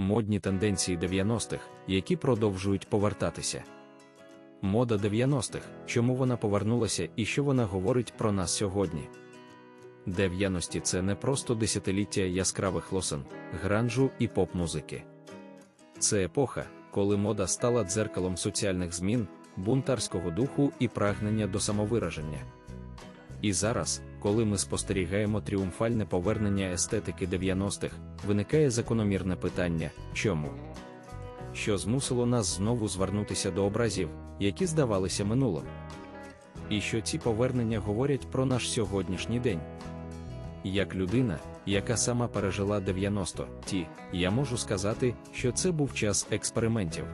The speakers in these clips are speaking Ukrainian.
модні тенденції 90-х, які продовжують повертатися. Мода 90-х, чому вона повернулася і що вона говорить про нас сьогодні? 90-ті це не просто десятиліття яскравих лосин, гранжу і поп-музики. Це епоха, коли мода стала дзеркалом соціальних змін, бунтарського духу і прагнення до самовираження. І зараз, коли ми спостерігаємо тріумфальне повернення естетики 90-х, виникає закономірне питання чому? Що змусило нас знову звернутися до образів, які здавалися минулим? І що ці повернення говорять про наш сьогоднішній день? Як людина, яка сама пережила 90 ті, я можу сказати, що це був час експериментів.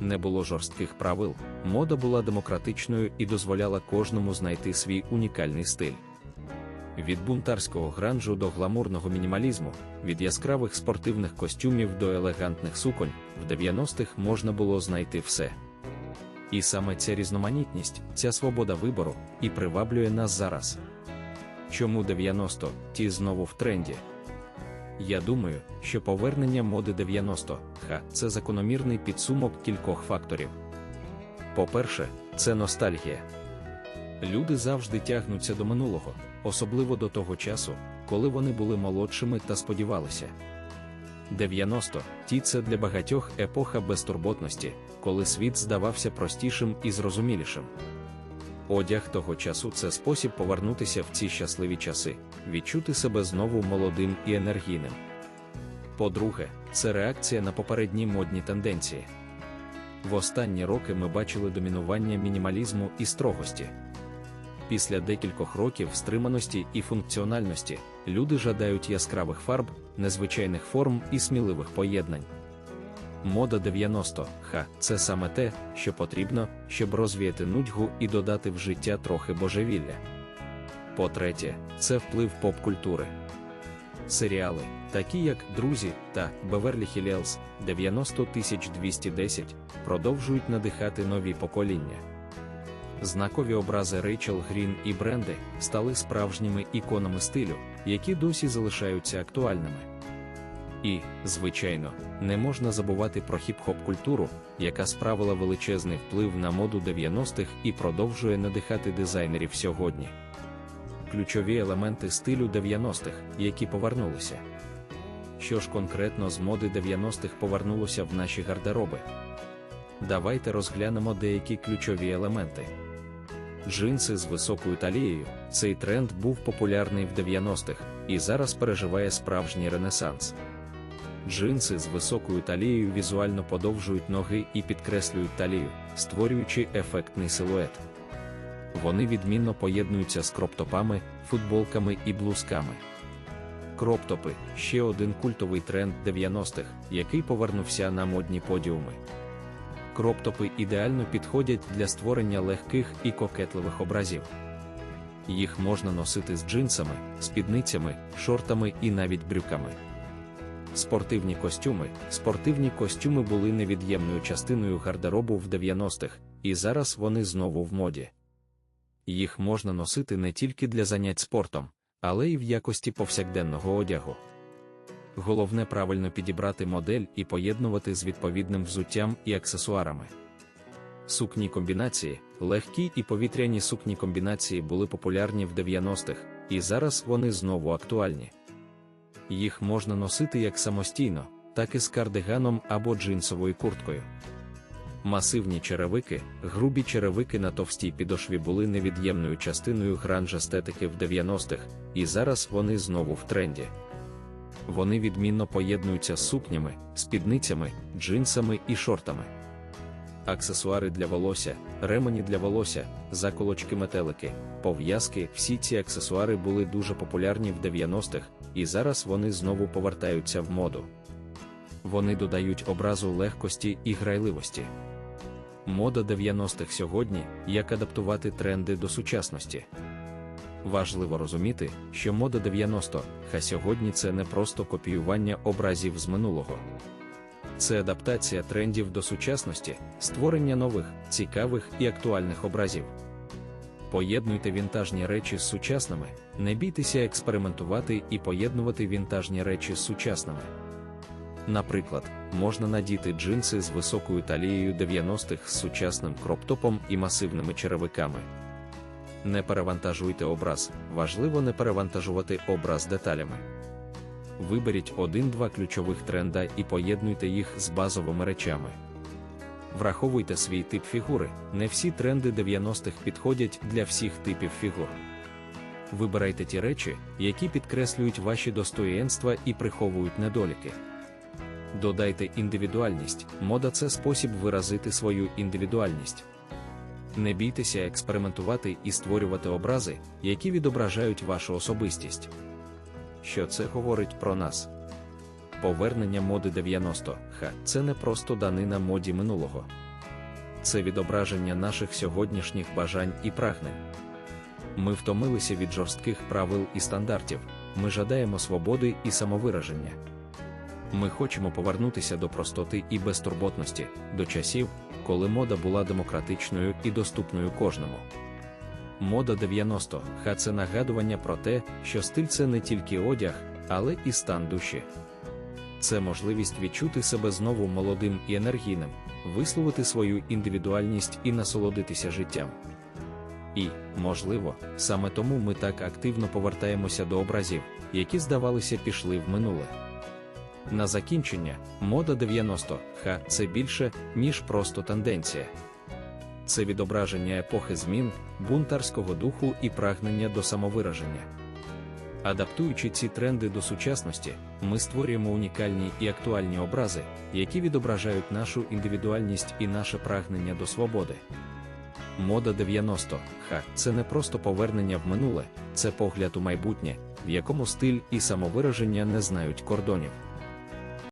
Не було жорстких правил, мода була демократичною і дозволяла кожному знайти свій унікальний стиль. Від бунтарського гранжу до гламурного мінімалізму, від яскравих спортивних костюмів до елегантних суконь, в 90-х можна було знайти все. І саме ця різноманітність, ця свобода вибору і приваблює нас зараз. Чому 90 ті знову в тренді? Я думаю, що повернення моди 90 ха це закономірний підсумок кількох факторів. По-перше, це ностальгія. Люди завжди тягнуться до минулого, особливо до того часу, коли вони були молодшими та сподівалися. 90 ті це для багатьох епоха безтурботності, коли світ здавався простішим і зрозумілішим. Одяг того часу це спосіб повернутися в ці щасливі часи, відчути себе знову молодим і енергійним. По-друге, це реакція на попередні модні тенденції. В останні роки ми бачили домінування мінімалізму і строгості. Після декількох років стриманості і функціональності люди жадають яскравих фарб, незвичайних форм і сміливих поєднань. Мода 90 ха це саме те, що потрібно, щоб розвіяти нудьгу і додати в життя трохи божевілля. По-третє, це вплив поп-культури. Серіали, такі як Друзі та Беверлі Хіллз 90210, продовжують надихати нові покоління. Знакові образи Рейчел Грін і Бренди стали справжніми іконами стилю, які досі залишаються актуальними. І, звичайно, не можна забувати про хіп-хоп культуру, яка справила величезний вплив на моду 90-х і продовжує надихати дизайнерів сьогодні. Ключові елементи стилю 90-х, які повернулися. Що ж конкретно з моди 90-х повернулося в наші гардероби? Давайте розглянемо деякі ключові елементи. Джинси з високою талією. Цей тренд був популярний в 90-х і зараз переживає справжній ренесанс. Джинси з високою талією візуально подовжують ноги і підкреслюють талію, створюючи ефектний силует. Вони відмінно поєднуються з кроптопами, футболками і блузками. Кроптопи ще один культовий тренд 90-х, який повернувся на модні подіуми. Кроптопи ідеально підходять для створення легких і кокетливих образів. Їх можна носити з джинсами, спідницями, шортами і навіть брюками. Спортивні костюми. Спортивні костюми були невід'ємною частиною гардеробу в 90-х, і зараз вони знову в моді. Їх можна носити не тільки для занять спортом, але й в якості повсякденного одягу. Головне правильно підібрати модель і поєднувати з відповідним взуттям і аксесуарами. Сукні комбінації, легкі і повітряні сукні комбінації були популярні в 90-х, і зараз вони знову актуальні. Їх можна носити як самостійно, так і з кардиганом або джинсовою курткою. Масивні черевики, грубі черевики на товстій підошві були невід'ємною частиною гранж естетики в 90-х, і зараз вони знову в тренді. Вони відмінно поєднуються з сукнями, спідницями, джинсами і шортами. Аксесуари для волосся, ремені для волосся, заколочки метелики, пов'язки всі ці аксесуари були дуже популярні в 90-х, і зараз вони знову повертаються в моду. Вони додають образу легкості і грайливості. Мода 90-х сьогодні як адаптувати тренди до сучасності. Важливо розуміти, що мода 90 ха сьогодні це не просто копіювання образів з минулого. Це адаптація трендів до сучасності, створення нових, цікавих і актуальних образів. Поєднуйте вінтажні речі з сучасними, не бійтеся експериментувати і поєднувати вінтажні речі з сучасними. Наприклад, можна надіти джинси з високою талією 90-х з сучасним кроптопом і масивними черевиками. Не перевантажуйте образ, важливо не перевантажувати образ деталями. Виберіть один-два ключових тренда і поєднуйте їх з базовими речами. Враховуйте свій тип фігури, не всі тренди 90-х підходять для всіх типів фігур. Вибирайте ті речі, які підкреслюють ваші достоєнства і приховують недоліки. Додайте індивідуальність, мода це спосіб виразити свою індивідуальність. Не бійтеся експериментувати і створювати образи, які відображають вашу особистість. Що це говорить про нас? Повернення моди 90-х це не просто данина моді минулого. Це відображення наших сьогоднішніх бажань і прагнень. Ми втомилися від жорстких правил і стандартів, ми жадаємо свободи і самовираження. Ми хочемо повернутися до простоти і безтурботності, до часів, коли мода була демократичною і доступною кожному. Мода 90-ха це нагадування про те, що стиль це не тільки одяг, але і стан душі. Це можливість відчути себе знову молодим і енергійним, висловити свою індивідуальність і насолодитися життям. І, можливо, саме тому ми так активно повертаємося до образів, які, здавалося, пішли в минуле. На закінчення, мода 90-ха це більше, ніж просто тенденція. Це відображення епохи змін, бунтарського духу і прагнення до самовираження. Адаптуючи ці тренди до сучасності, ми створюємо унікальні і актуальні образи, які відображають нашу індивідуальність і наше прагнення до свободи. Мода 90-ха це не просто повернення в минуле, це погляд у майбутнє, в якому стиль і самовираження не знають кордонів.